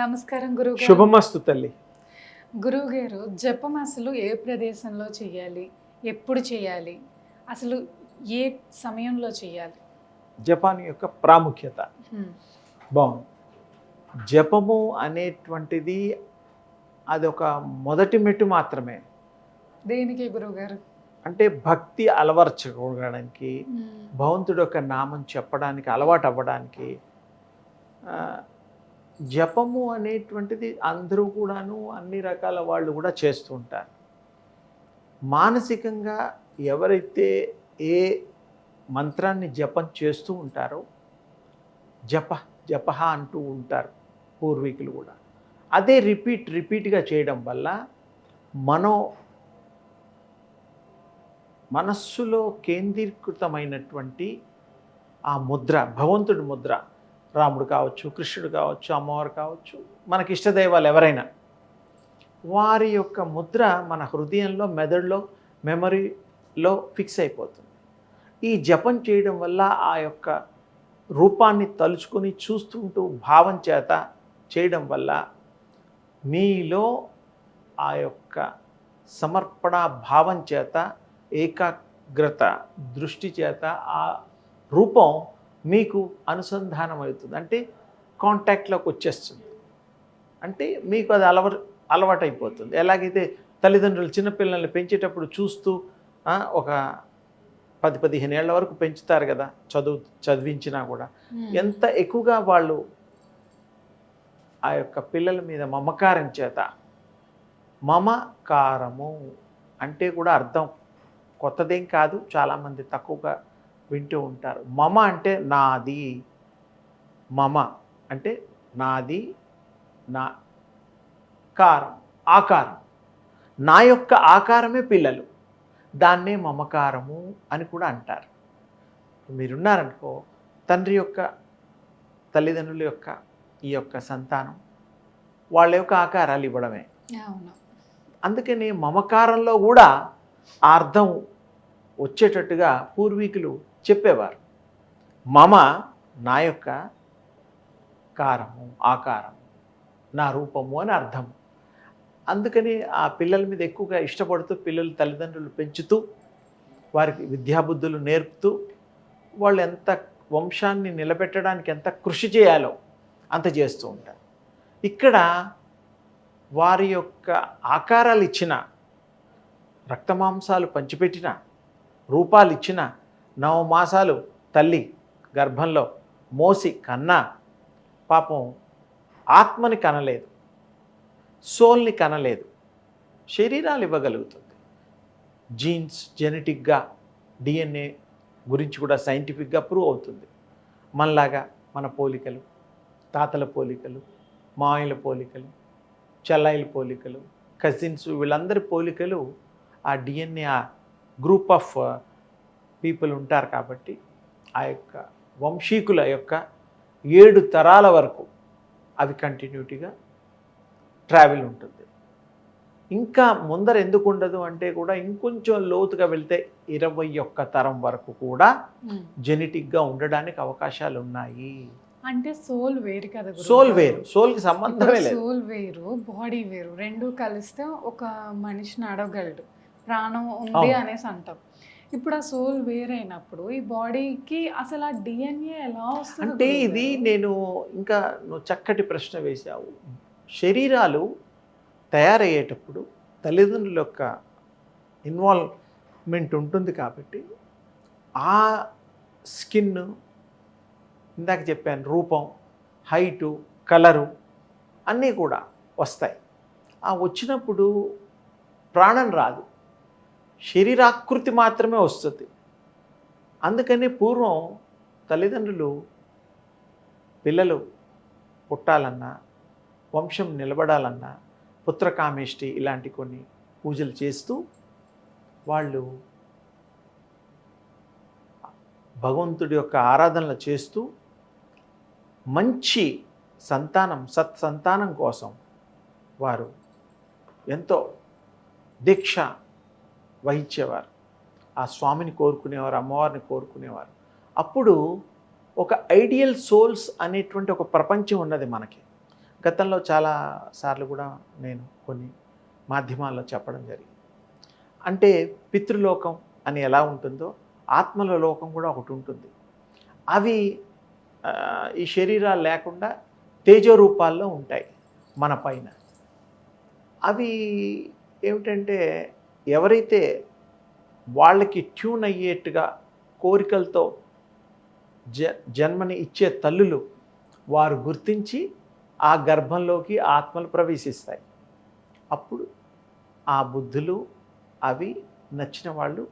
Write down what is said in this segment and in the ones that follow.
నమస్కారం గురువు గారు శుభమస్తు తల్లి. గురువు గారు జపం అసలు ఏ ప్రదేశంలో చేయాలి? ఎప్పుడు చేయాలి? అసలు ఏ సమయంలో చేయాలి? జపాన్ యొక్క ప్రాముఖ్యత. బాగుంది. జపము అనేటువంటిది అది ఒక మొదటి మెట్టు మాత్రమే. దేనికి గురువు గారు అంటే భక్తి అలవర్చుకోవడానికి భగవంతుడి యొక్క నామం చెప్పడానికి అలవాటు అవ్వడానికి జపము అనేటువంటిది అందరూ కూడాను అన్ని రకాల వాళ్ళు కూడా చేస్తూ ఉంటారు. మానసికంగా ఎవరైతే ఏ మంత్రాన్ని జపం చేస్తూ ఉంటారో జప జపహ అంటూ ఉంటారు పూర్వీకులు కూడా. అదే రిపీట్ రిపీట్గా చేయడం వల్ల మనో మనస్సులో కేంద్రీకృతమైనటువంటి ఆ ముద్ర భగవంతుడి ముద్ర రాముడు కావచ్చు కృష్ణుడు కావచ్చు అమ్మవారు కావచ్చు మనకి ఇష్టదైవాలు ఎవరైనా. వారి యొక్క ముద్ర మన హృదయంలో మెదడులో మెమరీలో ఫిక్స్ అయిపోతుంది. ఈ జపం చేయడం వల్ల ఆ యొక్క రూపాన్ని తలుచుకొని చూస్తుంటూ భావం చేత చేయడం వల్ల మీలో ఆ యొక్క సమర్పణ భావం చేత ఏకాగ్రత దృష్టి చేత ఆ రూపం మీకు అనుసంధానం అవుతుంది. అంటే కాంటాక్ట్లోకి వచ్చేస్తుంది. అంటే మీకు అది అలవ అలవాటైపోతుంది. ఎలాగైతే తల్లిదండ్రులు చిన్నపిల్లల్ని పెంచేటప్పుడు చూస్తూ ఒక పది పదిహేను ఏళ్ళ వరకు పెంచుతారు కదా చదువు చదివించినా కూడా. ఎంత ఎక్కువగా వాళ్ళు ఆ యొక్క పిల్లల మీద మమకారం చేత మమకారము అంటే కూడా అర్థం కొత్తదేం కాదు. చాలామంది తక్కువగా వింటూ ఉంటారు. మమ అంటే నాది. మమ అంటే నాది నా కారం ఆకారం. నా యొక్క ఆకారమే పిల్లలు. దాన్నే మమకారము అని కూడా అంటారు. మీరున్నారనుకో తండ్రి యొక్క తల్లిదండ్రుల యొక్క ఈ యొక్క సంతానం వాళ్ళ యొక్క ఆకారాలు ఇవ్వడమే. అందుకని మమకారంలో కూడా ఆ అర్థం వచ్చేటట్టుగా పూర్వీకులు చెప్పేవారు. మమ నా యొక్క కారము ఆకారం నా రూపము అని అర్థం. అందుకని ఆ పిల్లల మీద ఎక్కువగా ఇష్టపడుతూ పిల్లలు తల్లిదండ్రులు పెంచుతూ వారికి విద్యాబుద్ధులు నేర్పుతూ వాళ్ళు ఎంత వంశాన్ని నిలబెట్టడానికి ఎంత కృషి చేయాలో అంత చేస్తూ ఉంటారు. ఇక్కడ వారి యొక్క ఆకారాలు ఇచ్చిన రక్తమాంసాలు పంచిపెట్టిన రూపాలు ఇచ్చిన నవమాసాలు తల్లి గర్భంలో మోసి కన్నా పాపం ఆత్మని కనలేదు సోల్ని కనలేదు శరీరాలు ఇవ్వగలుగుతుంది. జీన్స్ జెనెటిక్గా డిఎన్ఏ గురించి కూడా సైంటిఫిక్గా ప్రూవ్ అవుతుంది. మనలాగా మన పోలికలు తాతల పోలికలు మావయ్యల పోలికలు చెల్లాయిల పోలికలు కజిన్స్ వీళ్ళందరి పోలికలు ఆ డిఎన్ఏ ఆ గ్రూప్ ఆఫ్ పీపుల్ ఉంటారు కాబట్టి ఆ యొక్క వంశీకుల యొక్క ఏడు తరాల వరకు అవి కంటిన్యూటీగా ట్రావెల్ ఉంటుంది ఇంకా ముందర ఎందుకు ఉండదు అంటే కూడా ఇంకొంచెం లోతుగా వెళ్తే ఇరవై ఒక్క తరం వరకు కూడా. జెనెటిక్గా ఉండడానికి అవకాశాలు ఉన్నాయి అంటే సోల్ వేరు కదా సోల్. వేరు సోల్కి సంబంధమే లేదు సోల్ వేరు బాడీ వేరు రెండు కలిస్తే ఒక మనిషి నడవగలడు ప్రాణం ఉంది. అనేసి అంటాం ఇప్పుడు ఆ సోల్ వేరైనప్పుడు ఈ బాడీకి అసలు ఆ డిఎన్ఏ ఎలా వస్తుంది అంటే ఇది? నేను ఇంకా నువ్వు చక్కటి ప్రశ్న వేశావు. శరీరాలు తయారయ్యేటప్పుడు తల్లిదండ్రుల యొక్క ఇన్వాల్వ్మెంట్ ఉంటుంది కాబట్టి ఆ స్కిన్ ఇందాక చెప్పాను రూపం హైటు కలరు అన్నీ కూడా వస్తాయి. ఆ వచ్చినప్పుడు ప్రాణం రాదు. శరీరాకృతి మాత్రమే వస్తుంది. అందుకని పూర్వం తల్లిదండ్రులు పిల్లలు పుట్టాలన్నా వంశం నిలబడాలన్నా పుత్రకామేష్టి ఇలాంటి కొన్ని పూజలు చేస్తూ వాళ్ళు భగవంతుడి యొక్క ఆరాధనలు చేస్తూ మంచి సంతానం సత్సంతానం కోసం వారు ఎంతో దీక్ష వహించేవారు. ఆ స్వామిని కోరుకునేవారు అమ్మవారిని కోరుకునేవారు. అప్పుడు ఒక ఐడియల్ సోల్స్ అనేటువంటి ఒక ప్రపంచం ఉన్నది మనకి. గతంలో చాలా సార్లు కూడా నేను కొన్ని మాధ్యమాల్లో చెప్పడం జరిగింది. అంటే పితృలోకం అని ఎలా ఉంటుందో ఆత్మల లోకం కూడా ఒకటి ఉంటుంది. అవి ఈ శరీరాలు లేకుండా తేజో రూపాల్లో ఉంటాయి మన పైన. అవి ఏమిటంటే ఎవరైతే వాళ్ళకి ట్యూన్ అయ్యేట్టుగా కోరికలతో జ జన్మని ఇచ్చే తల్లులు వారు గుర్తించి ఆ గర్భంలోకి ఆత్మలు ప్రవేశిస్తాయి. అప్పుడు ఆ బుద్ధులు అవి నచ్చిన వాళ్ళు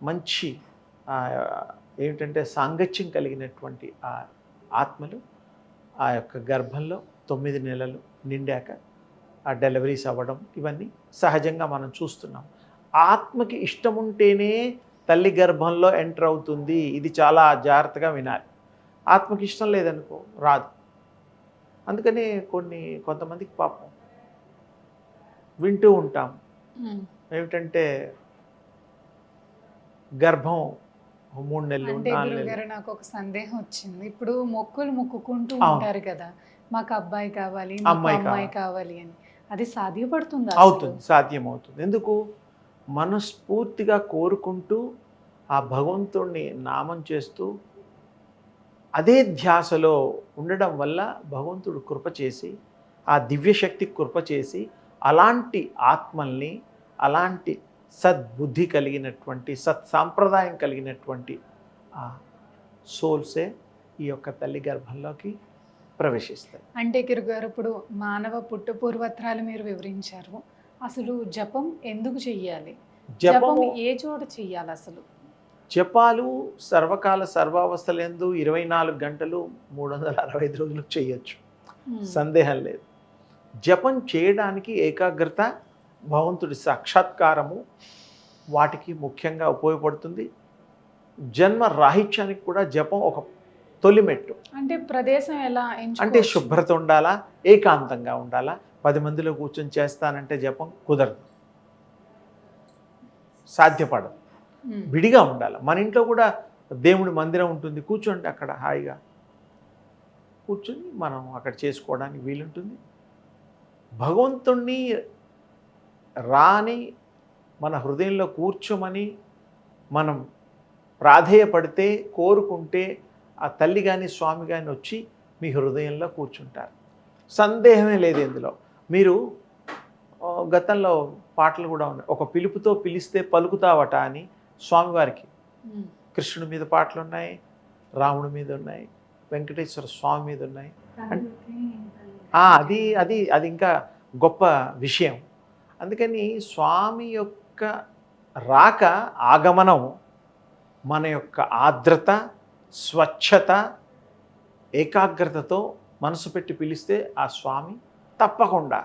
మంచి ఏమిటంటే సాంగత్యం కలిగినటువంటి ఆ ఆత్మలు ఆ యొక్క గర్భంలో తొమ్మిది నెలలు నిండాక ఆ డెలివరీస్ అవ్వడం ఇవన్నీ సహజంగా మనం చూస్తున్నాం. ఆత్మకి ఇష్టం ఉంటేనే తల్లి గర్భంలో ఎంటర్ అవుతుంది. ఇది చాలా జాగ్రత్తగా వినాలి. ఆత్మకి ఇష్టం లేదనుకో రాదు. అందుకనే కొన్ని కొంతమందికి పాపం వింటూ ఉంటాం. ఏమిటంటే గర్భం మూడు నెలలు నాకు ఒక సందేహం వచ్చింది. ఇప్పుడు మొక్కులు మొక్కుకుంటూ. ఉంటారు కదా. మాకు అబ్బాయి కావాలి అమ్మాయి కావాలి. అని. అది సాధ్యపడుతుందా అవుతుంది సాధ్యం అవుతుంది ఎందుకు? మనస్ఫూర్తిగా కోరుకుంటూ ఆ భగవంతుణ్ణి నామం చేస్తూ అదే ధ్యాసలో ఉండడం వల్ల భగవంతుడు కృప చేసి ఆ దివ్యశక్తి కృప చేసి అలాంటి ఆత్మల్ని అలాంటి సద్బుద్ధి కలిగినటువంటి సత్ సాంప్రదాయం కలిగినటువంటి ఆ సోల్సే ఈ యొక్క తల్లి గర్భంలోకి ప్రవేశిస్తాయి. అంటే గురుగారు ఇప్పుడు మానవ పుట్టు పూర్వత్రాలు మీరు వివరించారు. అసలు జపం ఎందుకు చెయ్యాలి? జపం ఏ చోట చెయ్యాలి అసలు? జపాలు సర్వకాల సర్వావస్థలందు ఇరవై నాలుగు గంటలు మూడు వందల అరవై ఐదు రోజులు చేయొచ్చు. సందేహం లేదు. జపం చేయడానికి ఏకాగ్రత భగవంతుడి సాక్షాత్కారము వాటికి ముఖ్యంగా ఉపయోగపడుతుంది. జన్మ రాహిత్యానికి కూడా జపం ఒక తొలిమెట్టు. అంటే ప్రదేశం ఎలా అంటే? శుభ్రత ఉండాలా? ఏకాంతంగా ఉండాలా? పది మందిలో కూర్చొని చేస్తానంటే జపం కుదరదు. సాధ్యపడదు. విడిగా ఉండాలి. మన ఇంట్లో కూడా దేవుడి మందిరం ఉంటుంది. కూర్చోండి అక్కడ హాయిగా. కూర్చొని మనం అక్కడ చేసుకోవడానికి వీలుంటుంది. భగవంతుణ్ణి రాని మన హృదయంలో కూర్చోమని మనం ప్రాధేయపడితే కోరుకుంటే ఆ తల్లి కానీ స్వామి కానీ వచ్చి మీ హృదయంలో కూర్చుంటారు. సందేహమే లేదు ఇందులో. మీరు గతంలో పాటలు కూడా ఉన్నాయి. ఒక పిలుపుతో పిలిస్తే పలుకుతావట అని స్వామివారికి. కృష్ణుడి మీద పాటలు ఉన్నాయి రాముడి మీద ఉన్నాయి వెంకటేశ్వర స్వామి మీద ఉన్నాయి. అది అది అది ఇంకా గొప్ప విషయం. అందుకని స్వామి యొక్క రాక ఆగమనం మన యొక్క ఆర్ద్రత స్వచ్ఛత ఏకాగ్రతతో మనసు పెట్టి పిలిస్తే ఆ స్వామి తప్పకుండా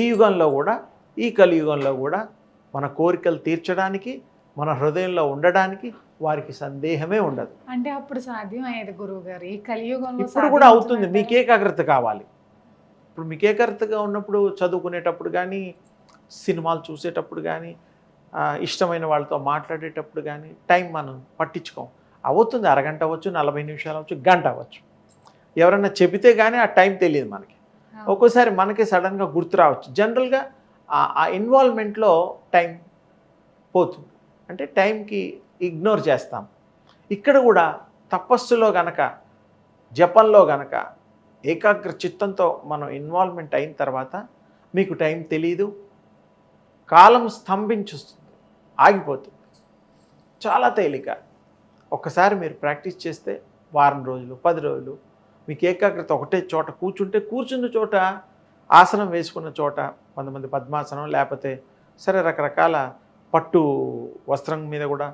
ఈ యుగంలో కూడా ఈ కలియుగంలో కూడా మన కోరికలు తీర్చడానికి మన హృదయంలో ఉండడానికి వారికి సందేహమే ఉండదు. అంటే అప్పుడు సాధ్యం అయ్యేది గురువు గారు ఈ కలియుగంలో ఇప్పుడు కూడా అవుతుంది? మీకు ఏకాగ్రత కావాలి. ఇప్పుడు మీకు ఏకాగ్రతగా ఉన్నప్పుడు చదువుకునేటప్పుడు కానీ సినిమాలు చూసేటప్పుడు కానీ ఇష్టమైన వాళ్ళతో మాట్లాడేటప్పుడు కానీ టైం మనం పట్టించుకోం. అవుతుంది. అరగంట అవ్వచ్చు నలభై నిమిషాలు అవ్వచ్చు గంట అవ్వచ్చు. ఎవరన్నా చెబితే కానీ ఆ టైం తెలియదు మనకి. ఒక్కోసారి మనకి సడన్గా గుర్తు రావచ్చు. జనరల్గా ఆ- ఆ ఇన్వాల్వ్మెంట్లో టైం పోతుంది. అంటే టైంకి ఇగ్నోర్ చేస్తాం. ఇక్కడ కూడా తపస్సులో గనక జపంలో గనక ఏకాగ్ర చిత్తంతో మనం ఇన్వాల్వ్మెంట్ అయిన తర్వాత మీకు టైం తెలియదు కాలం స్తంభించుస్తుంది ఆగిపోతుంది. చాలా తేలిక. ఒక్కసారి మీరు ప్రాక్టీస్ చేస్తే వారం రోజులు పది రోజులు మీకు ఏకాగ్రత ఒకటే చోట కూర్చుంటే కూర్చున్న చోట ఆసనం వేసుకున్న చోట కొంతమంది పద్మాసనం లేకపోతే సరే రకరకాల పట్టు వస్త్రం మీద కూడా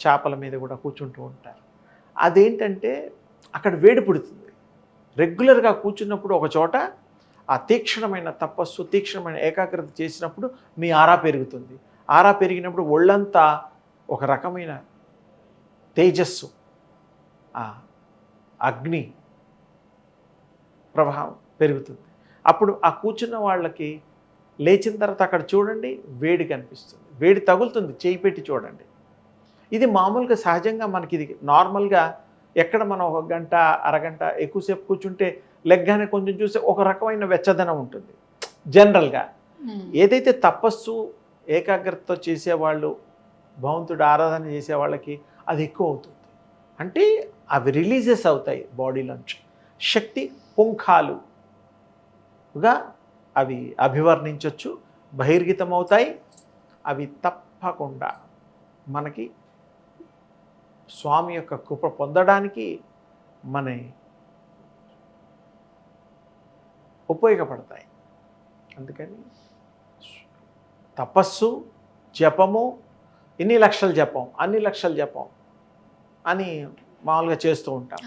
చేపల మీద కూడా కూర్చుంటూ ఉంటారు. అదేంటంటే అక్కడ వేడి పుడుతుంది. రెగ్యులర్గా కూర్చున్నప్పుడు ఒక చోట ఆ తీక్షణమైన తపస్సు తీక్షణమైన ఏకాగ్రత చేసినప్పుడు మీ ఆరా పెరుగుతుంది. ఆరా పెరిగినప్పుడు ఒళ్ళంతా ఒక రకమైన తేజస్సు అగ్ని ప్రవాహం పెరుగుతుంది. అప్పుడు ఆ కూర్చున్న వాళ్ళకి లేచిన తర్వాత అక్కడ చూడండి వేడి కనిపిస్తుంది. వేడి తగులుతుంది. చేయి పెట్టి చూడండి. ఇది మామూలుగా సహజంగా మనకి ఇది నార్మల్గా ఎక్కడ మనం ఒక గంట అరగంట ఎక్కువసేపు కూర్చుంటే లెగ్గానే కొంచెం చూస్తే ఒక రకమైన వెచ్చదనం ఉంటుంది. జనరల్గా. ఏదైతే తపస్సు ఏకాగ్రతతో చేసేవాళ్ళు భగవంతుడు ఆరాధన చేసే వాళ్ళకి అది ఎక్కువ అవుతుంది. అంటే అవి రిలీజెస్ అవుతాయి బాడీలోంచి శక్తి పుంఖాలుగా అవి అభివర్ణించవచ్చు బహిర్గతం అవుతాయి అవి తప్పకుండా మనకి స్వామి యొక్క కృప పొందడానికి మన ఉపయోగపడతాయి. అందుకని తపస్సు జపము ఇన్ని లక్షలు జపం అన్ని లక్షలు జపం అని మామూలుగా చేస్తూ ఉంటాం.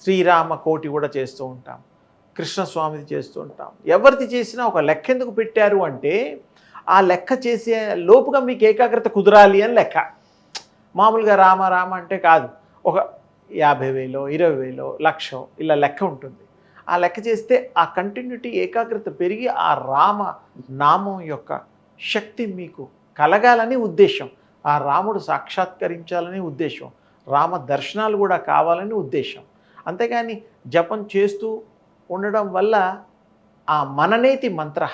శ్రీరామ కోటి కూడా చేస్తూ ఉంటాం. కృష్ణస్వామిది చేస్తూ ఉంటాం. ఎవరిది చేసినా ఒక లెక్క ఎందుకు పెట్టారు అంటే ఆ లెక్క చేసే లోపుగా మీకు ఏకాగ్రత కుదరాలి అని లెక్క. మామూలుగా రామ రామ అంటే కాదు. ఒక యాభై వేలో ఇరవై వేలో లక్షో ఇలా లెక్క ఉంటుంది. ఆ లెక్క చేస్తే ఆ కంటిన్యూటీ ఏకాగ్రత పెరిగి ఆ రామ నామం యొక్క శక్తి మీకు కలగాలని ఉద్దేశం. ఆ రాముడు సాక్షాత్కరించాలని ఉద్దేశం. రామ దర్శనాలు కూడా కావాలని ఉద్దేశం. అంతేగాని జపం చేస్తూ ఉండడం వల్ల ఆ మననేతి మంత్ర.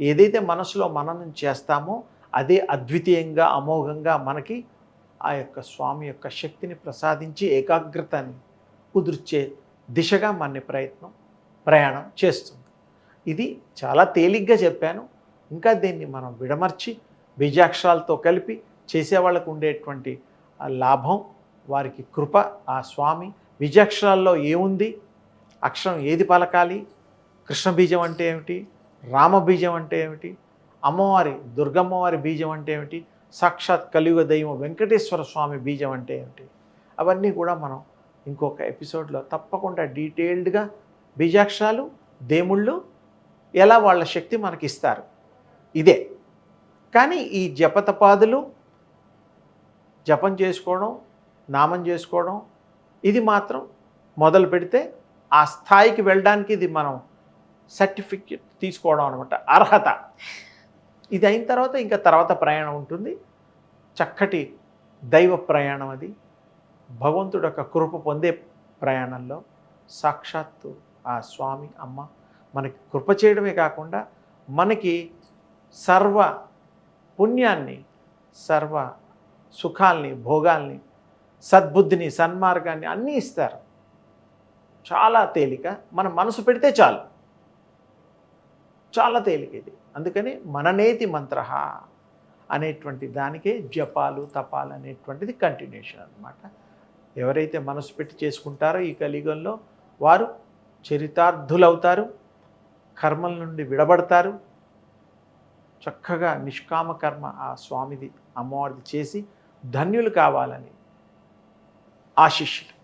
ఏదైతే మనసులో మననం చేస్తామో అదే అద్వితీయంగా అమోఘంగా మనకి ఆ యొక్క స్వామి యొక్క శక్తిని ప్రసాదించి ఏకాగ్రతని కుదుర్చే దిశగా మన ప్రయత్నం ప్రయాణం చేస్తుంది. ఇది చాలా తేలిగ్గా చెప్పాను. ఇంకా దీన్ని మనం విడమర్చి బీజాక్షరాలతో కలిపి చేసేవాళ్ళకు ఉండేటువంటి లాభం వారికి కృప ఆ స్వామి బీజాక్షరాల్లో ఏముంది? అక్షరం ఏది పలకాలి? కృష్ణ బీజం అంటే ఏమిటి? రామ బీజం అంటే ఏమిటి? అమ్మవారి దుర్గమ్మవారి బీజం అంటే ఏమిటి? సాక్షాత్ కలియుగ దైవం వెంకటేశ్వర స్వామి బీజం అంటే ఏమిటి? అవన్నీ కూడా మనం ఇంకొక ఎపిసోడ్లో తప్పకుండా డీటెయిల్డ్గా బీజాక్షరాలు దేముళ్ళు ఎలా వాళ్ళ శక్తి మనకి ఇస్తారు ఇదే. కానీ ఈ జపతపాదులు జపం చేసుకోవడం నామం చేసుకోవడం ఇది మాత్రం మొదలు పెడితే ఆ స్థాయికి వెళ్ళడానికి ఇది మనం సర్టిఫికెట్ తీసుకోవడం అనమాట అర్హత. ఇది అయిన తర్వాత ఇంకా తర్వాత ప్రయాణం ఉంటుంది. చక్కటి దైవ ప్రయాణం అది. భగవంతుడు యొక్క కృప పొందే ప్రయాణంలో సాక్షాత్తు ఆ స్వామి అమ్మ మనకి కృప చేయడమే కాకుండా మనకి సర్వ పుణ్యాన్ని సర్వ సుఖాల్ని భోగాల్ని సద్బుద్ధిని సన్మార్గాన్ని అన్నీ ఇస్తారు. చాలా తేలిక. మన మనసు పెడితే చాలు. చాలా తేలిక ఇది. అందుకని మననేతి మంత్ర అనేటువంటి దానికే జపాలు తపాలు అనేటువంటిది కంటిన్యూషన్ అన్నమాట. ఎవరైతే మనసు పెట్టి చేసుకుంటారో ఈ కలియుగంలో వారు చరితార్థులవుతారు. కర్మల నుండి విడబడతారు. చక్కగా నిష్కామ కర్మ ఆ స్వామిది అమ్మవారిది చేసి ధన్యులు కావాలని ఆశిష్యులు.